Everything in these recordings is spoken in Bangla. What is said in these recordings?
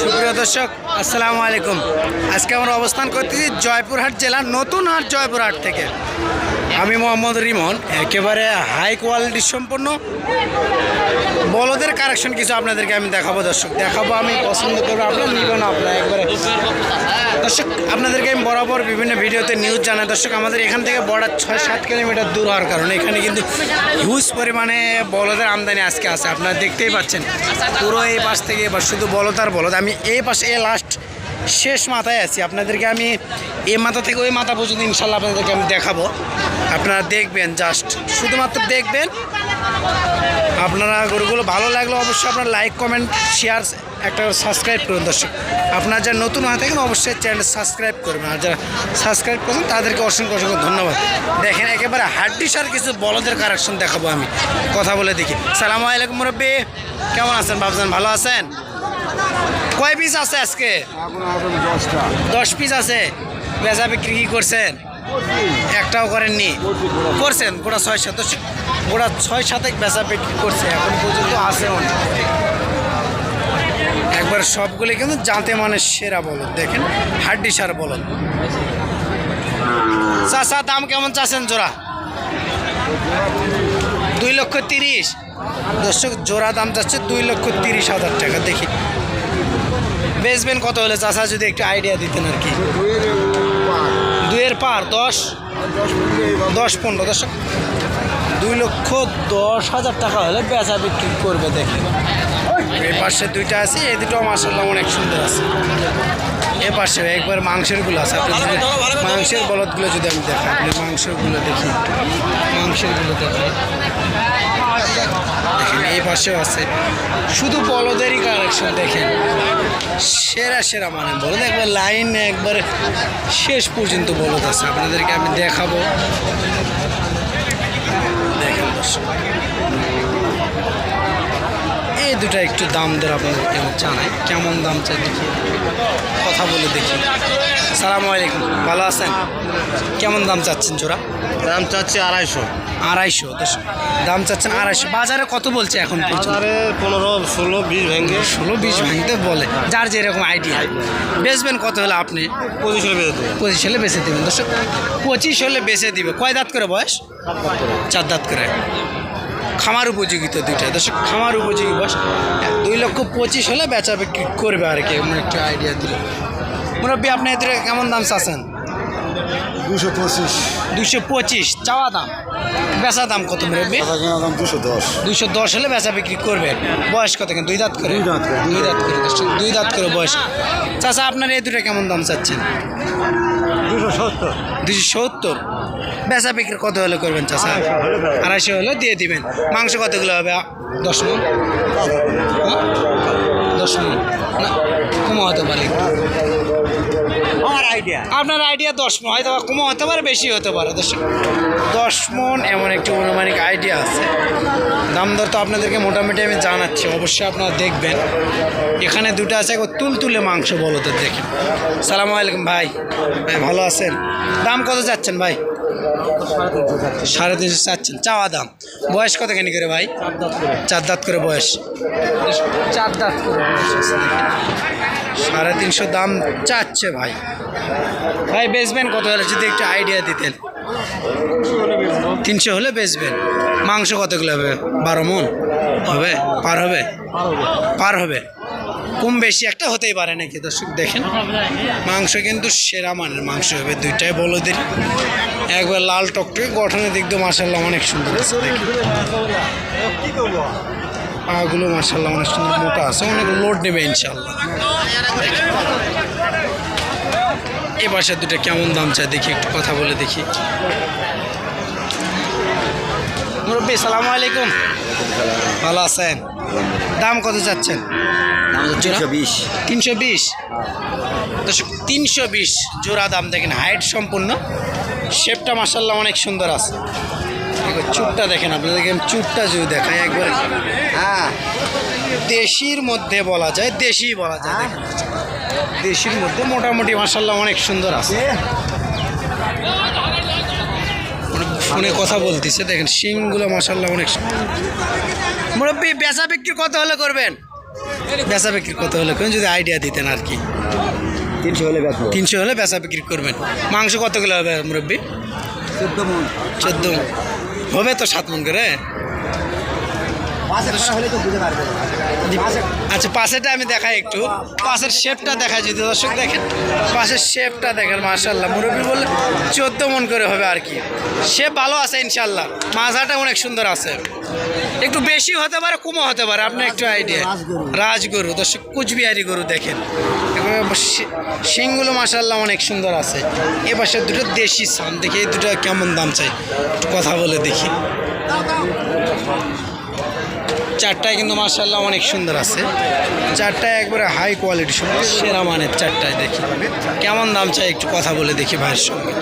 সুপ্রিয় দর্শক আসসালামু আলাইকুম। আজকে আমরা অবস্থান করতেছি জয়পুরহাট জেলার নতুন হাট জয়পুরহাট থেকে। আমি মোহাম্মদ রিমন, একেবারে হাই কোয়ালিটি সম্পন্ন। বলদের কারেকশন কিছু আপনাদেরকে আমি দেখাবো, দর্শক। দেখাবো, আমি পছন্দ করব। আপনার নিব না আপনার একবারে। দর্শক, আপনাদেরকে আমি বরাবর বিভিন্ন ভিডিওতে নিউজ জানাই। দর্শক, আমাদের এখান থেকে বর্ডার ছয় সাত কিলোমিটার দূর হওয়ার কারণে এখানে কিন্তু হিউজ পরিমাণে বলদের আমদানি আজকে আছে। আপনারা দেখতেই পাচ্ছেন। পুরো এই পাশ থেকে এবার শুধু বলদ আর বলদ। আমি এই পাশে, এই লাস্ট শেষ মাথায় আছি। আপনাদেরকে আমি এই মাথা থেকে ওই মাথা পর্যন্ত ইনশাল্লাহ আপনাদেরকে আমি দেখাবো। আপনারা দেখবেন জাস্ট শুধুমাত্র দেখবেন। আপনারা গরুগুলো ভালো লাগলে অবশ্যই আপনার লাইক কমেন্ট শেয়ার একটা সাবস্ক্রাইব করুন দর্শক। আপনার যারা নতুন হয়ে থাকেন অবশ্যই চ্যানেল সাবস্ক্রাইব করবেন। আর যারা সাবস্ক্রাইব করবেন তাদেরকে অসংখ্য অসংখ্য ধন্যবাদ। দেখেন, একেবারে হাড্ডিসার কিছু বলদের কারেকশন দেখাবো আমি। কথা বলে দেখি। সালাম আলাইকুম মুরব্বী, কেমন আছেন বাবজান, ভালো আছেন? কয় পিস আছে আজকে? দশ পিস আছে। বেচা বিক্রি কি করছেন? একটাও করেননি। করছেন? গোটা ছয় সাত গোটা ছয় সাতেক বেচা বিক্রি করছে, এখন পর্যন্ত আছে অনেক একবার সবগুলো কিন্তু জাতে মানে সেরা বলদ, দেখেন, হাড্ডি সার বলদ। চাষা দাম কেমন চাচ্ছেন জোড়া? দুই লক্ষ তিরিশ। দর্শক, জোড়া দাম যাচ্ছে দুই লক্ষ তিরিশ হাজার টাকা, দেখি। বেচবেন কত হলে? চাষা যদি একটু আইডিয়া দিতেন আর কি। দুইয়ের পার, দশ? দশ পনেরো। দশ দুই লক্ষ দশ হাজার টাকা হলে বেচা বিক্রি করবে দেখেন এই পাশে দুইটা আছে, এই দুটো মাসাল্লাহ অনেক সুন্দর আছে। এ পাশে একবার মাংসেরগুলো আছে, আপনি যদি মাংসের বলদগুলো যদি আমি দেখাই, আপনি মাংসেরগুলো দেখি। মাংসেরগুলো দেখাই। এই পাশেও আছে। শুধু বলদেরই কালেকশন দেখেন। সেরা সেরা মানে বলদ। একবার লাইন একবার শেষ পর্যন্ত বলদ আছে। আপনাদেরকে আমি দেখাবো। দুটা একটু দাম দর আপনাদেরকে জানাই। কেমন দাম চাই দেখি। কথা বলে দেখি। সালাম আলাইকুম। ভালো আছেন? কেমন দাম চাচ্ছেন জোড়া? দাম চাচ্ছে আড়াইশো। আড়াইশো দশ- দাম চাচ্ছেন আড়াইশো। বাজারে কত বলছে এখন বাজারে পনেরো ষোলো বিশ ভেঙে। ষোলো বিশ ভাঙতে বলে। যার যেরকম আইডিয়া বেচবেন কত হলে আপনি? পঁচিশ হলে বেরোতে পঁচিশ হলে বেচে দেবেন। দর্শক পঁচিশ হলে বেচে দিবে। কয় দাঁত করে বয়স? চার দাঁত করে। খামার উপযোগী তো দুইটা। দর্শক খামার উপযোগী বয়স দুই লক্ষ পঁচিশ হলে বেচা বিক্রি করবে আর কি এমন একটা আইডিয়া দিল মুরব্বী আপনি এদের কেমন দাম চাচ্ছেন? দুশো পঁচিশ। দুশো পঁচিশ চাওয়া দাম। বেচা দাম কত মুরব্বী? দাম দুশো দশ। দুইশো দশ হলে বেচা বিক্রি করবে। বয়স কত কেন দুই দাঁত করে? দুই দাঁত করে। দুই দাঁত করে দুই দাঁত করে বয়স। চাচা আপনার এই দুটো কেমন দাম চাচ্ছেন? দুশো সত্তর। বেচা বিক্রি কত হলে করবেন চাচা? আড়াইশো হলে দিয়ে দিবেন। মাংস কতগুলো হবে? দশ মন? হ্যাঁ? দশ মন। না কমা হতে পারে। আমার আইডিয়া আপনার আইডিয়া দশ মন হয়তো বা হতে পারে বেশি হতে পারে। দশ দশ মন এমন একটি অনুমানিক আইডিয়া আছে। দাম দর তো আপনাদেরকে মোটামুটি আমি জানাচ্ছি অবশ্যই আপনারা দেখবেন। এখানে দুটো আছে তুল তুলে মাংস বলো তো দেখেন সালাম আলাইকুম ভাই। ভাই ভালো আছেন? দাম কত চাচ্ছেন ভাই? সাড়ে তিনশো চাচ্ছেন। চাওয়া দাম। বয়স কত কেন করে ভাই? চার দাঁত করে বয়স। চার দাঁত করে। সাড়ে তিনশো দাম চাচ্ছে ভাই। ভাই বেচবেন কত হলে? যদি একটু আইডিয়া দিতেন। তিনশো হলে বেচবেন। মাংস কতগুলো হবে? বারো মন? হবে? পার হবে। পার হবে? কম বেশি একটা হতেই পারে নাকি? দর্শক, দেখেন। মাংস কিন্তু সেরা মানের মাংস হবে, দুইটাই বলো বলদের। একবার লাল টকটকে গঠনের দিক দিয়ে মাসাল্লাহ অনেক সুন্দর পাগুলো মাসাল্লাহ অনেক সুন্দর, মোটা আছে, অনেক লোড নেবে ইনশাল্লাহ এ বাসার দুটো কেমন দাম চাই দেখি একটু কথা বলে দেখি। মুরব্বী, সালাম আলাইকুম। ভালো আছেন? দাম কত চাচ্ছেন? তিনশো বিশ। তিনশো বিশ? দর্শক তিনশো বিশ জোড়া দাম দেখেন হাইট সম্পূর্ণ। শেপটা মাসাল্লাহ অনেক সুন্দর আছে। চুপটা দেখেন আপনাদেরকে আমি চুপটা যদি দেখাই একবার। হ্যাঁ। দেশির মধ্যে বলা যায় দেশি বলা যায় দেখেন। দেশির মধ্যে মোটামুটি মাসাল্লাহ অনেক সুন্দর আছে। ফোনে কথা বলতেছে। দেখেন শিংগুলো মাসাল্লাহ অনেক মুরব্বী বেচা বিক্রি কত হলে করবেন? বেচা বিক্রি কত হলে কোন যদি আইডিয়া দিতেন আর কি। তিনশো হলে তিনশো হলে বেচা বিক্রি করবেন। মাংস কত কিলো হবে মুরব্বী? চোদ্দ মন। চোদ্দ হবে তো সাত মন করে? আচ্ছা পাশেটা আমি দেখাই একটু। পাশের শেপটা দেখাই যদি দর্শক দেখেন। পাশের শেপটা দেখেন মার্শাল্লাহ মুরব্বী বললে চোদ্দ মন করে হবে আর কি। শেপ ভালো আছে ইনশাল্লাহ মাঝাটা অনেক সুন্দর আছে। একটু বেশি হতে পারে, কমও হতে পারে। আপনার একটু আইডিয়া রাজগরু। দর্শক, কুচবিহারি গরু দেখেন। শিংগুলো মাসাল্লাহ অনেক সুন্দর আছে। এ পাশে দুটো দেশি সান দেখি, এই দুটো কেমন দাম চাই? একটু কথা বলে দেখি। চারটায় কিন্তু মার্শাল্লাহ অনেক সুন্দর আছে। চারটায় একবারে হাই কোয়ালিটি সব সেরা মানের চারটায় দেখি। কেমন দাম চাই একটু কথা বলে দেখি ভাইয়ের সঙ্গে।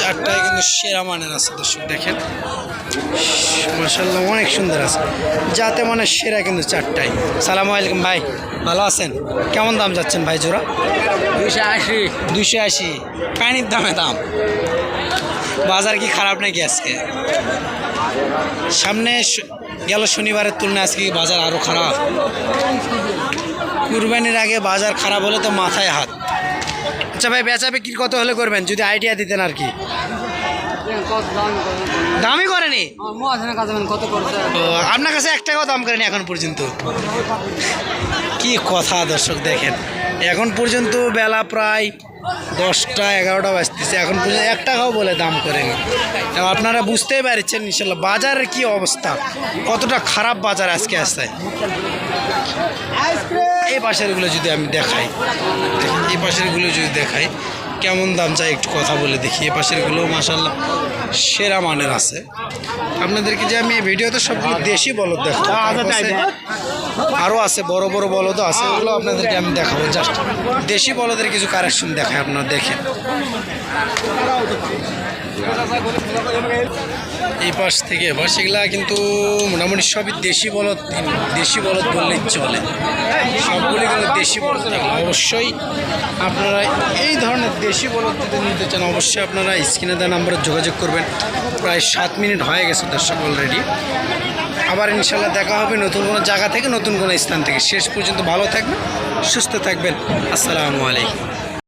চারটায় কিন্তু সেরা মানের আছে দর্শক দেখেন। মার্শাল্লাহ অনেক সুন্দর আছে। যাতে মানে সেরা কিন্তু চারটায়। সালাম আলাইকুম ভাই ভালো আছেন? কেমন দাম যাচ্ছেন ভাই জোড়া? দুইশো আশি। দুশো আশি। পানির দামে দাম? বাজার কি খারাপ নাকি আজকে? সামনে গেল শনিবারের তুলনায় আজকে বাজার আরও খারাপ? কুরবানির আগে বাজার খারাপ হলে তো মাথায় হাত। আচ্ছা ভাই, বেচা বিক্রি কত হলে করবেন? যদি আইডিয়া দিতেন আর কি। দামই করেনি? আপনার কাছে এক টাকাও দাম করেনি এখন পর্যন্ত। কি কথা দর্শক দেখেন। এখন পর্যন্ত বেলা প্রায় দশটা এগারোটা বাজতেছে। এখন পর্যন্ত এক টাকাও বলে দাম করেনি। আপনারা বুঝতেই পারছেন ইনশাল্লাহ বাজারের কি অবস্থা? কতটা খারাপ বাজার আজকে আসছে এই পাশেরগুলো যদি আমি দেখাই দেখি, এই পাশেরগুলো যদি দেখাই কেমন দাম চাই একটু কথা বলে দেখি। এই পাশেরগুলো মাসাল্লাহ সেরা মানের আছে। আপনাদেরকে যে আমি ভিডিওতে সবগুলো দেশি বলদ দেখাবো আরও আছে বড় বড় বলদও আছে ওগুলো আপনাদেরকে আমি দেখাবো জাস্ট। দেশি বলদের কিছু কারেকশন দেখায় আপনারা দেখেন। এই পাশ থেকে এবার সেগুলা কিন্তু মোটামুটি সবই দেশি বলদ দেশি বলদ বললেই চলে। সবগুলি কিন্তু দেশি বলদ অবশ্যই আপনারা এই ধরনের দেশি বলদ যদি নিতে চান, অবশ্যই আপনারা স্ক্রিনে দেওয়া নাম্বারে যোগাযোগ করবেন। প্রায় সাত মিনিট হয়ে গেছে দর্শক অলরেডি আবার ইনশাল্লাহ দেখা হবে নতুন কোনো জায়গা থেকে, নতুন কোনো স্থান থেকে। শেষ পর্যন্ত ভালো থাকবেন, সুস্থ থাকবেন। আসসালামু আলাইকুম।